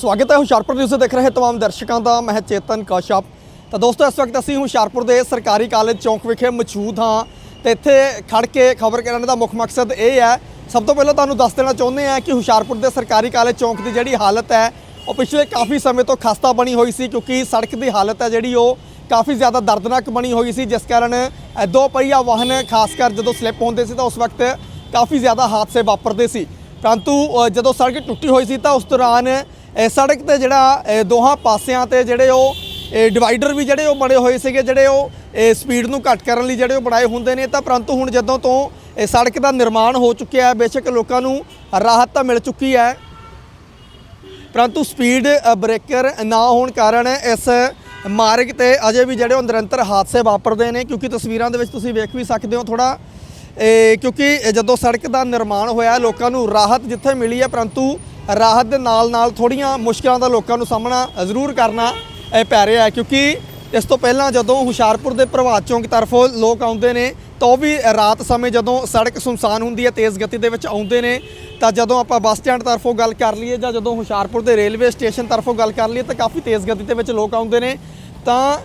ਸਵਾਗਤ ਹੈ। ਹੁਸ਼ਿਆਰਪੁਰ ਨਿਊਜ਼ ਦੇਖ ਰਹੇ ਤਮਾਮ ਦਰਸ਼ਕਾਂ ਦਾ, ਮੈਂ ਚੇਤਨ ਕਾਸ਼ਪ। ਤਾਂ ਦੋਸਤੋ, ਇਸ ਵਕਤ ਅਸੀਂ ਹੁਸ਼ਿਆਰਪੁਰ ਦੇ ਸਰਕਾਰੀ ਕਾਲਜ ਚੌਂਕ ਵਿਖੇ ਮੌਜੂਦ ਹਾਂ ਤੇ ਇੱਥੇ ਖੜ ਕੇ ਖਬਰ ਕਰਨ ਦਾ ਮੁੱਖ ਮਕਸਦ ਇਹ ਹੈ। ਸਭ ਤੋਂ ਪਹਿਲਾਂ ਤੁਹਾਨੂੰ ਦੱਸ ਦੇਣਾ ਚਾਹੁੰਦੇ ਹਾਂ ਕਿ ਹੁਸ਼ਿਆਰਪੁਰ ਦੇ ਸਰਕਾਰੀ ਕਾਲਜ ਚੌਂਕ ਦੀ ਜਿਹੜੀ ਹਾਲਤ ਹੈ, ਉਹ ਪਿਛਲੇ ਕਾਫੀ ਸਮੇਂ ਤੋਂ ਖਸਤਾ ਬਣੀ ਹੋਈ ਸੀ ਕਿਉਂਕਿ ਸੜਕ ਦੀ ਹਾਲਤ ਹੈ ਜਿਹੜੀ, ਉਹ ਕਾਫੀ ਜ਼ਿਆਦਾ ਦਰਦਨਾਕ ਬਣੀ ਹੋਈ ਸੀ, ਜਿਸ ਕਾਰਨ ਦੋ ਪਹੀਆ ਵਾਹਨ, ਖਾਸ ਕਰ ਜਦੋਂ ਸਲਿੱਪ ਹੁੰਦੇ ਸੀ ਤਾਂ ਉਸ ਵਕਤ ਕਾਫੀ ਜ਼ਿਆਦਾ ਹਾਦਸੇ ਵਾਪਰਦੇ ਸੀ। ਪਰੰਤੂ ਜਦੋਂ ਸੜਕ ਟੁੱਟੀ ਹੋਈ ਸੀ ਤਾਂ ਉਸ ਦੌਰਾਨ ਸੜਕ ਤੇ ਜਿਹੜਾ ਦੋਹਾਂ ਪਾਸਿਆਂ ਤੇ ਜਿਹੜੇ ਉਹ ਡਿਵਾਈਡਰ ਵੀ ਜਿਹੜੇ ਉਹ ਬਣੇ ਹੋਏ ਸੀਗੇ, ਜਿਹੜੇ ਉਹ ਸਪੀਡ ਨੂੰ ਘੱਟ ਕਰਨ ਲਈ ਜਿਹੜੇ ਉਹ ਬਣਾਏ ਹੁੰਦੇ ਨੇ। ਤਾਂ ਪਰੰਤੂ ਹੁਣ ਜਦੋਂ ਤੋਂ ਇਹ ਸੜਕ ਦਾ ਨਿਰਮਾਣ ਹੋ ਚੁੱਕਿਆ ਹੈ, ਬੇਸ਼ੱਕ ਲੋਕਾਂ ਨੂੰ ਰਾਹਤ ਤਾਂ ਮਿਲ ਚੁੱਕੀ ਹੈ। ਪਰੰਤੂ ਸਪੀਡ ਬ੍ਰੇਕਰ ਨਾ ਹੋਣ ਕਾਰਨ ਇਸ ਮਾਰਗ ਤੇ ਅਜੇ ਵੀ ਜਿਹੜੇ ਉਹ ਨਿਰੰਤਰ ਹਾਦਸੇ ਵਾਪਰਦੇ ਨੇ, ਕਿਉਂਕਿ ਤਸਵੀਰਾਂ ਦੇ ਵਿੱਚ ਤੁਸੀਂ ਵੇਖ ਵੀ ਸਕਦੇ ਹੋ ਥੋੜਾ ਕਿਉਂਕਿ ਜਦੋਂ ਸੜਕ ਦਾ ਨਿਰਮਾਣ ਹੋਇਆ, ਲੋਕਾਂ ਨੂੰ ਰਾਹਤ ਜਿੱਥੇ ਮਿਲੀ ਹੈ, ਪਰੰਤੂ ਰਾਹਤ ਦੇ ਨਾਲ ਨਾਲ ਥੋੜੀਆਂ ਮੁਸ਼ਕਲਾਂ ਦਾ ਲੋਕਾਂ ਨੂੰ ਸਾਹਮਣਾ ਜ਼ਰੂਰ ਕਰਨਾ ਪੈ ਰਿਹਾ ਹੈ। ਕਿਉਂਕਿ ਇਸ ਤੋਂ ਪਹਿਲਾਂ ਜਦੋਂ ਹੁਸ਼ਿਆਰਪੁਰ ਦੇ ਪ੍ਰਭਾਤ ਚੌਂਕ ਤਰਫੋਂ ਲੋਕ ਆਉਂਦੇ ਨੇ, ਤਾਂ ਉਹ ਵੀ ਰਾਤ ਸਮੇਂ ਜਦੋਂ ਸੜਕ ਸੁਨਸਾਨ ਹੁੰਦੀ ਹੈ, ਤੇਜ਼ ਗਤੀ ਦੇ ਵਿੱਚ ਆਉਂਦੇ ਨੇ, ਤਾਂ ਜਦੋਂ ਆਪਾਂ ਬੱਸ ਸਟੈਂਡ ਤਰਫੋਂ ਗੱਲ ਕਰ ਲਈਏ ਜਾਂ ਜਦੋਂ ਹੁਸ਼ਿਆਰਪੁਰ ਦੇ ਰੇਲਵੇ ਸਟੇਸ਼ਨ ਤਰਫੋਂ ਗੱਲ ਕਰ ਲਈਏ, ਤਾਂ ਕਾਫੀ ਤੇਜ਼ ਗਤੀ ਦੇ ਵਿੱਚ ਲੋਕ ਆਉਂਦੇ ਨੇ। ਤਾਂ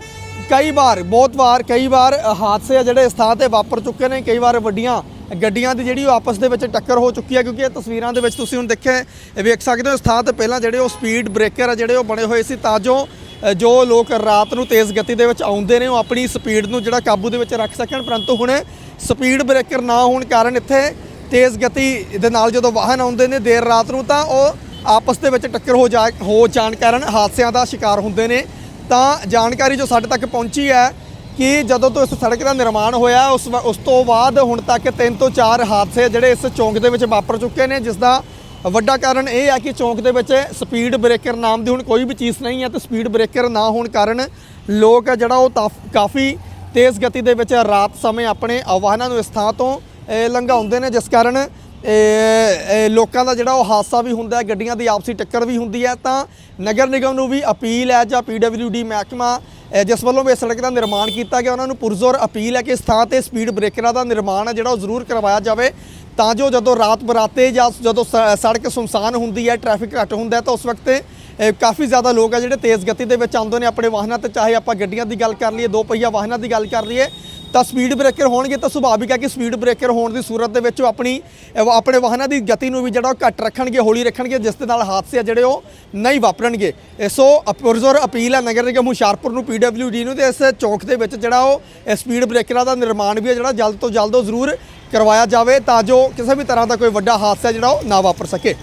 ਕਈ ਵਾਰ, ਬਹੁਤ ਵਾਰ, ਕਈ ਵਾਰ ਹਾਦਸੇ ਆ ਜਿਹੜੇ ਇਸ ਥਾਂ ਤੇ ਵਾਪਰ ਚੁੱਕੇ ਨੇ, ਕਈ ਵਾਰ ਵੱਡੀਆਂ ਗੱਡੀਆਂ ਦੀ ਜਿਹੜੀ ਉਹ ਆਪਸ ਦੇ ਵਿੱਚ ਟੱਕਰ ਹੋ ਚੁੱਕੀ ਹੈ ਕਿਉਂਕਿ ਇਹ ਤਸਵੀਰਾਂ ਦੇ ਵਿੱਚ ਤੁਸੀਂ ਹੁਣ ਦੇਖਿਆ ਵੇਖ ਸਕਦੇ ਹੋ ਇਸ ਥਾਂ ਤੇ ਪਹਿਲਾਂ ਜਿਹੜੇ ਉਹ ਸਪੀਡ ਬ੍ਰੇਕਰ ਆ, ਜਿਹੜੇ ਉਹ ਬਣੇ ਹੋਏ ਸੀ, ਤਾਂ ਜੋ ਜੋ ਲੋਕ ਰਾਤ ਨੂੰ ਤੇਜ਼ ਗਤੀ ਦੇ ਵਿੱਚ ਆਉਂਦੇ ਨੇ, ਉਹ ਆਪਣੀ ਸਪੀਡ ਨੂੰ ਜਿਹੜਾ ਕਾਬੂ ਦੇ ਵਿੱਚ ਰੱਖ ਸਕਣ। ਪਰੰਤੂ ਹੁਣ ਸਪੀਡ ਬ੍ਰੇਕਰ ਨਾ ਹੋਣ ਕਾਰਨ ਇੱਥੇ ਤੇਜ਼ ਗਤੀ ਦੇ ਨਾਲ ਜਦੋਂ ਵਾਹਨ ਆਉਂਦੇ ਨੇ ਦੇਰ ਰਾਤ ਨੂੰ, ਤਾਂ ਉਹ ਆਪਸ ਦੇ ਵਿੱਚ ਟੱਕਰ ਹੋ ਜਾ, ਹੋ ਜਾਣ ਕਾਰਨ ਹਾਦਸਿਆਂ ਦਾ ਸ਼ਿਕਾਰ ਹੁੰਦੇ ਨੇ। ਤਾਂ ਜਾਣਕਾਰੀ ਜੋ ਸਾਡੇ ਤੱਕ ਪਹੁੰਚੀ ਹੈ ਕਿ ਜਦੋਂ ਤੋਂ ਇਸ ਸੜਕ ਦਾ ਨਿਰਮਾਣ ਹੋਇਆ, ਉਸ ਉਸ ਤੋਂ ਬਾਅਦ ਹੁਣ ਤੱਕ ਤਿੰਨ ਤੋਂ ਚਾਰ ਹਾਦਸੇ ਜਿਹੜੇ ਇਸ ਚੌਂਕ ਦੇ ਵਿੱਚ ਵਾਪਰ ਚੁੱਕੇ ਨੇ, ਜਿਸ ਦਾ ਵੱਡਾ ਕਾਰਨ ਇਹ ਹੈ ਕਿ ਚੌਂਕ ਦੇ ਵਿੱਚ ਸਪੀਡ ਬ੍ਰੇਕਰ ਨਾਮ ਦੀ ਹੁਣ ਕੋਈ ਵੀ ਚੀਜ਼ ਨਹੀਂ ਹੈ ਤੇ ਸਪੀਡ ਬ੍ਰੇਕਰ ਨਾ ਹੋਣ ਕਾਰਨ ਲੋਕ ਜਿਹੜਾ ਉਹ ਤਾਫ- ਕਾਫੀ ਤੇਜ਼ ਗਤੀ ਦੇ ਵਿੱਚ ਰਾਤ ਸਮੇਂ ਆਪਣੇ ਆਵਾਹਨਾਂ ਨੂੰ ਇਸ ਥਾਂ ਤੋਂ ਲੰਘਾਉਂਦੇ ਨੇ, ਜਿਸ ਕਾਰਨ ਲੋਕਾਂ ਦਾ ਜਿਹੜਾ ਉਹ ਹਾਦਸਾ ਵੀ ਹੁੰਦਾ ਹੈ, ਗੱਡੀਆਂ ਦੀ ਆਪਸੀ ਟੱਕਰ ਵੀ ਹੁੰਦੀ ਹੈ, ਤਾਂ ਨਗਰ ਨਿਗਮ ਨੂੰ ਵੀ ਅਪੀਲ ਹੈ ਜਾਂ ਪੀਡਬਲਯੂਡੀ ਮਹਿਕਮਾ ਜਿਸ ਵੱਲੋਂ ਵੀ ਇਸ ਸੜਕ ਦਾ ਨਿਰਮਾਣ ਕੀਤਾ ਗਿਆ, ਉਹਨਾਂ ਨੂੰ ਪੁਰਜ਼ੋਰ ਅਪੀਲ ਹੈ ਕਿ ਇਸ ਥਾਂ ਤੇ ਸਪੀਡ ਬ੍ਰੇਕਰਾਂ ਦਾ ਨਿਰਮਾਣ ਹੈ, ਜਿਹੜਾ ਉਹ ਜ਼ਰੂਰ ਕਰਵਾਇਆ ਜਾਵੇ। ਤਾਂ ਜੋ ਜਦੋਂ ਰਾਤ ਬਰਾਤੇ ਜਾਂ ਜਦੋਂ ਸ- ਸੜਕ ਸੁਨਸਾਨ ਹੁੰਦੀ ਹੈ, ਟ੍ਰੈਫਿਕ ਘੱਟ ਹੁੰਦਾ ਤਾਂ ਉਸ ਵਕਤ ਕਾਫੀ ਜ਼ਿਆਦਾ ਲੋਕ ਆ ਜਿਹੜੇ ਤੇਜ਼ ਗਤੀ ਦੇ ਵਿੱਚ ਆਉਂਦੇ ਨੇ ਆਪਣੇ ਵਾਹਨਾਂ ਤੇ, ਚਾਹੇ ਆਪਾਂ ਗੱਡੀਆਂ ਦੀ ਗੱਲ ਕਰ ਲਈਏ, ਦੋ ਪਹੀਆ ਵਾਹਨਾਂ ਦੀ ਗੱਲ ਕਰ ਲਈਏ, ਤਾਂ ਸਪੀਡ ਬ੍ਰੇਕਰ ਹੋਣਗੇ ਤਾਂ ਸੁਭਾਵਿਕ ਹੈ ਕਿ ਸਪੀਡ ਬ੍ਰੇਕਰ ਹੋਣ ਦੀ ਸੂਰਤ ਦੇ ਵਿੱਚ ਉਹ ਆਪਣੀ ਆਪਣੇ ਵਾਹਨਾਂ ਦੀ ਗਤੀ ਨੂੰ ਵੀ ਜਿਹੜਾ ਉਹ ਘੱਟ ਰੱਖਣਗੇ, ਹੌਲੀ ਰੱਖਣਗੇ, ਜਿਸ ਦੇ ਨਾਲ ਹਾਦਸੇ ਆ ਜਿਹੜੇ ਉਹ ਨਹੀਂ ਵਾਪਰਨਗੇ। ਇਹ ਸੋ ਪੁਰਜ਼ੋਰ ਅਪੀਲ ਹੈ ਨਗਰ ਨਿਗਮ ਹੁਸ਼ਿਆਰਪੁਰ ਨੂੰ ਪੀਡਬਲਯੂਡੀ ਨੂੰ ਤੇ ਇਸ ਚੌਕ ਦੇ ਵਿੱਚ ਜਿਹੜਾ ਉਹ ਸਪੀਡ ਬ੍ਰੇਕਰਾਂ ਦਾ ਨਿਰਮਾਣ ਵੀ ਹੈ ਜਿਹੜਾ ਜਲਦ ਤੋਂ ਜਲਦ ਉਹ ਜ਼ਰੂਰ ਕਰਵਾਇਆ ਜਾਵੇ ਤਾਂ ਜੋ ਕਿਸੇ ਵੀ ਤਰ੍ਹਾਂ ਦਾ ਕੋਈ ਵੱਡਾ ਹਾਦਸਾ ਜਿਹੜਾ ਉਹ ਨਾ ਵਾਪਰ ਸਕੇ।